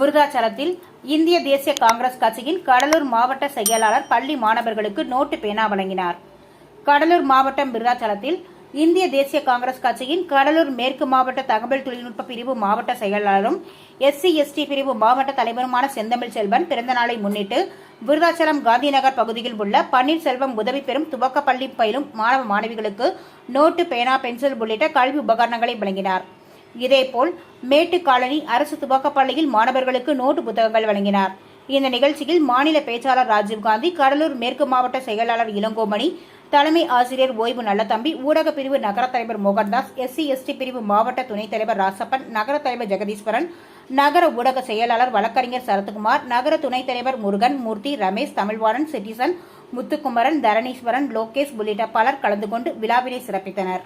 விருதாச்சலத்தில் இந்திய தேசிய காங்கிரஸ் கட்சியின் கடலூர் மாவட்ட செயலாளர் பள்ளி மாணவர்களுக்கு நோட்டு பேனா வழங்கினார். கடலூர் மாவட்டம் விருதாச்சலத்தில் இந்திய தேசிய காங்கிரஸ் கட்சியின் கடலூர் மேற்கு மாவட்ட தகவல் தொழில்நுட்ப பிரிவு மாவட்ட செயலாளரும் எஸ்சி எஸ்டி பிரிவு மாவட்ட தலைவருமான செந்தமிழ் செல்வன் பிறந்த நாளை முன்னிட்டு விருதாச்சலம் காந்திநகர் பகுதியில் உள்ள பன்னீர்செல்வம் உதவி பெறும் துவக்கப்பள்ளி பயிலும் மாணவ மாணவிகளுக்கு நோட்டு பேனா பென்சில் உள்ளிட்ட கல்வி உபகரணங்களை வழங்கினார். இதேபோல் மேட்டு காலனி அரசு துவக்கப்பள்ளியில் மாணவர்களுக்கு நோட்டு புத்தகங்கள் வழங்கினார். இந்த நிகழ்ச்சியில் மாநில பேச்சாளர் ராஜீவ்காந்தி கடலூர் மேற்கு மாவட்ட செயலாளர் இளங்கோமணி தலைமை ஆசிரியர் ஓய்வு நல்லதம்பி ஊடக பிரிவு நகர தலைவர் மோகன்தாஸ் எஸ்சி எஸ்டி பிரிவு மாவட்ட துணைத் தலைவர் ராசப்பன் நகர தலைவர் ஜெகதீஸ்வரன் நகர ஊடக செயலாளர் வழக்கறிஞர் சரத்குமார் நகர துணைத் தலைவர் முருகன் மூர்த்தி ரமேஷ் தமிழ்வாணன் சிட்டிசன் முத்துக்குமரன் தரணீஸ்வரன் லோகேஷ் உள்ளிட்ட பலர் கலந்து கொண்டு விழாவினை சிறப்பித்தனர்.